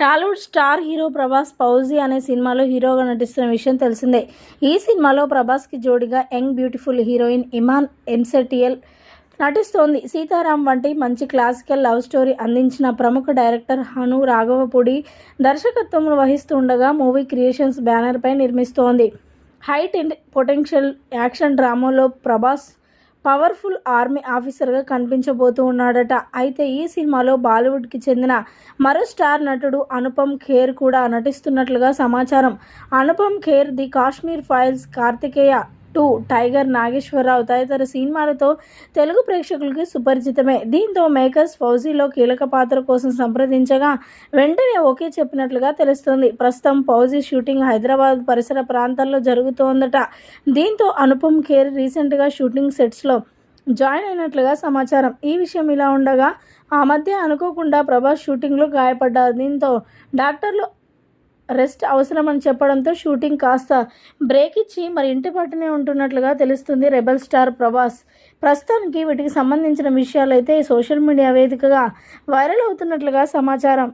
Tollywood star hero Prabhas Fauji అనే సినిమాలో హీరోగా నటిస్తున్న విషయం తెలిసిందే. ఈ సినిమాలో ప్రభాస్కి జోడిగా యంగ్ బ్యూటిఫుల్ హీరోయిన్ ఇమాన్ ఎంసెటియల్ నటిస్తోంది. సీతారాం వంటి మంచి క్లాసికల్ లవ్ స్టోరీ అందించిన ప్రముఖ డైరెక్టర్ హను రాఘవపూడి దర్శకత్వం వహిస్తుండగా మూవీ క్రియేషన్స్ బ్యానర్పై నిర్మిస్తోంది. Height and potential action drama Prabhas powerful army ఆఫీసర్గా కనిపించబోతూ ఉన్నాడట. అయితే ఈ సినిమాలో బాలీవుడ్కి చెందిన మరో స్టార్ నటుడు అనుపమ్ ఖేర్ కూడా నటిస్తున్నట్లుగా సమాచారం. Anupam Kher the Kashmir files Karthikeya two tiger Nageswara Rao తదితర సినిమాలతో తెలుగు ప్రేక్షకులకి సుపరిచితమే. దీంతో మేకర్స్ ఫౌజీలో కీలక పాత్ర కోసం సంప్రదించగా వెంటనే ఓకే చెప్పినట్లుగా తెలుస్తుంది. ప్రస్తుతం ఫౌజీ షూటింగ్ హైదరాబాద్ పరిసర ప్రాంతాల్లో జరుగుతోందట. దీంతో అనుపమ్ ఖేర్ రీసెంట్గా షూటింగ్ సెట్స్లో జాయిన్ అయినట్లుగా సమాచారం. ఈ విషయం ఇలా ఉండగా ఆ మధ్య అనుకోకుండా ప్రభాస్ షూటింగ్లో గాయపడ్డారు. దీంతో డాక్టర్లు రెస్ట్ అవసరమని చెప్పడంతో షూటింగ్ కాస్త బ్రేక్ ఇచ్చి మరి ఇంటి పట్టునే ఉంటున్నట్లుగా తెలుస్తుంది రెబల్ స్టార్ ప్రభాస్. ప్రస్తుతానికి వీటికి సంబంధించిన విషయాలు అయితే సోషల్ మీడియా వేదికగా వైరల్ అవుతున్నట్లుగా సమాచారం.